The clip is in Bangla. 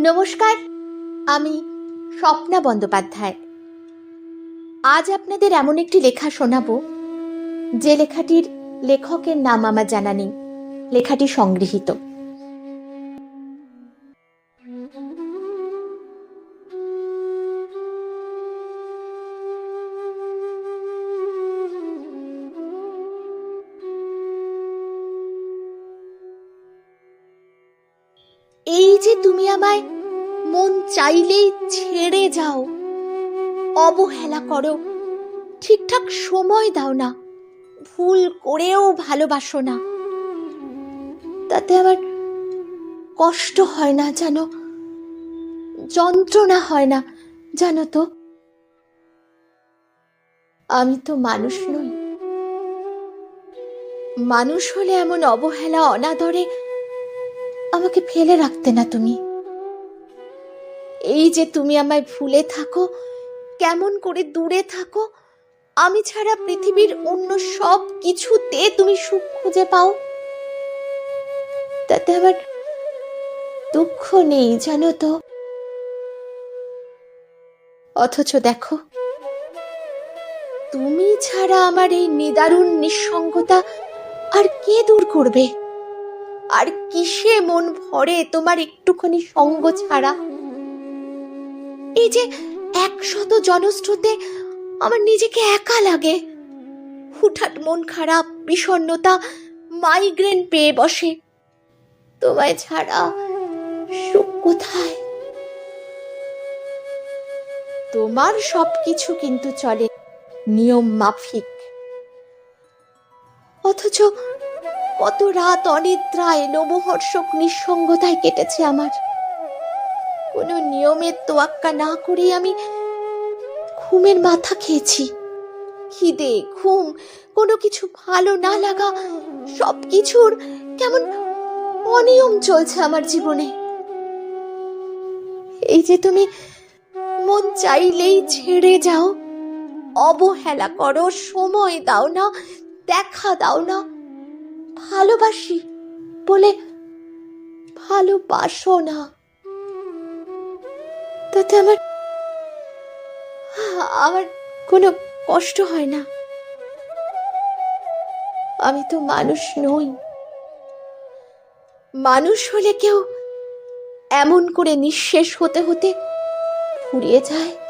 নমস্কার, আমি স্বপ্না বন্দ্যোপাধ্যায়। আজ আপনাদের এমন একটি লেখা শোনাব, যে লেখাটির লেখকের নাম আমার জানা নেই, লেখাটি সংগৃহীত। যে তুমি আমায় মন চাইলেই ছেড়ে যাও, অবহেলা করো, ঠিকঠাক সময় দাও না, ভুল করেও ভালোবাসো না। তাতে আবার কষ্ট হয় না জানো, যন্ত্রণা হয় না, জানো তো। আমি তো মানুষ নই। মানুষ হলে এমন অবহেলা অনাদরে আমাকে ফেলে রাখতে না তুমি। এই যে তুমি আমায় ভুলে থাকো, কেমন করে দূরে থাকো, আমি ছাড়া পৃথিবীর অন্য সব কিছুতে তুমি সুখ খুঁজে পাও। তাতে আবার দুঃখ নেই, জানো তো। অথচ দেখো, তুমি ছাড়া আমার এই নিদারুণ নিঃসঙ্গতা আর কে দূর করবে? আর কিসে মন ভরে তোমার একটুখানি সঙ্গ ছাড়া? এই যে একশত জনস্রোতে আমার নিজেকে একা লাগে। হুঠাৎ মন খারাপ, বিষণ্ণতা মাইগ্রেন পেয়ে বসে। তোমায় ছাড়া সুখ কোথায়? তোমার সবকিছু কিন্তু চলে নিয়ম মাফিক। অথচ কত রাত অনিদ্রায় নবহর্ষক নিঃসঙ্গতায় কেটেছে আমার। কোনো নিয়মের তোয়াক্কা না করে আমি ঘুমের মাথা খেয়েছি। খিদে, ঘুম, কোনো কিছু ভালো না লাগা সব কিছুর কেমন অনিয়ম চলছে আমার জীবনে। এই যে তুমি মন চাইলেই ছেড়ে যাও, অবহেলা করো, সময় দাও না, দেখা দাও না ভালোবাসি বলে ভালোবাসো না। তাতে আমার আমার কোনো কষ্ট হয় না। আমি তো মানুষ নই। মানুষ হলে কেউ এমন করে নিঃশেষ হতে হতে ফুরিয়ে যায়।